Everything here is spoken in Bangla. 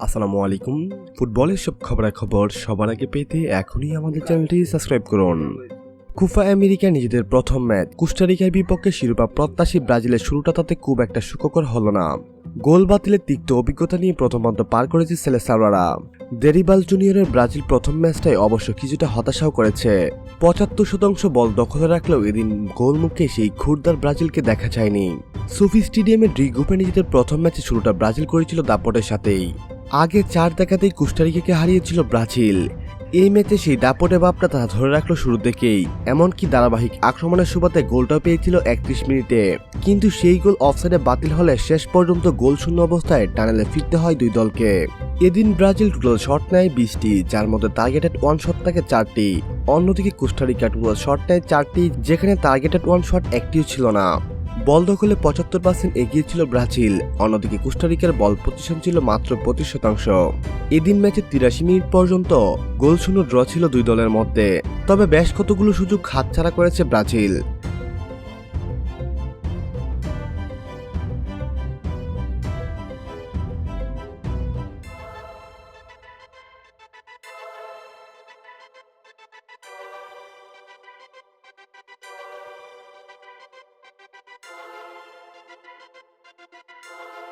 আসসালামু আলাইকুম। ফুটবলের সব খবরাখবর সবার আগে পেতে এখনই আমাদের চ্যানেলটি সাবস্ক্রাইব করুন। কুফা আমেরিকা নিজেদের প্রথম ম্যাচ। কুস্টারিকার বিপক্ষে শিরোপা প্রত্যাশী ব্রাজিলের শুরুটা তাতে খুব একটা সুখকর হলো না। গোল বাতিলের তিক্ত অভিজ্ঞতা নিয়ে প্রথমান্ত পার করেছে সেলেসাওয়ারা দেরিবাল জুনিয়রের ব্রাজিল প্রথম ম্যাচটাই অবশ্য কিছুটা হতাশাও করেছে। পঁচাত্তর শতাংশ বল দখলে রাখলেও এদিন গোলমুখে সেই ক্ষুরদার ব্রাজিলকে দেখা যায়নি। সুফি স্টেডিয়ামে ড্রি গ্রুপে নিজেদের প্রথম ম্যাচে শুরুটা ব্রাজিল করেছিল দাপটের সাথেই। আগে চার দেখাতেই কুস্টারিকাকে হারিয়েছিল ব্রাজিল। এই ম্যাচে সেই দাপটে বাপটা তারা ধরে রাখল শুরু থেকেই। এমনকি ধারাবাহিক আক্রমণের সুবাদে গোলটাও পেয়েছিল একত্রিশ মিনিটে। কিন্তু সেই গোল অফসাইডে বাতিল হলে শেষ পর্যন্ত গোল শূন্য অবস্থায় টানেলে ফিরতে হয় দুই দলকে। এদিন ব্রাজিল টোটাল শট নেয় বিশটি, যার মধ্যে টার্গেটেড ওয়ান শট থাকে চারটি। অন্যদিকে কুস্টারিকা টোটাল শট নেয় চারটি, যেখানে টার্গেটেড ওয়ান শট একটিও ছিল না। বল দখলে পঁচাত্তর পার্সেন্ট এগিয়ে ছিল ব্রাজিল। অন্যদিকে কোস্টারিকার বল প্রতিষ্ঠান ছিল মাত্র পঁচিশ শতাংশ। এদিন ম্যাচের তিরাশি মিনিট পর্যন্ত গোল শূন্য ড্র ছিল দুই দলের মধ্যে। তবে বেশ কতগুলো সুযোগ হাতছাড়া করেছে ব্রাজিল। Thank you.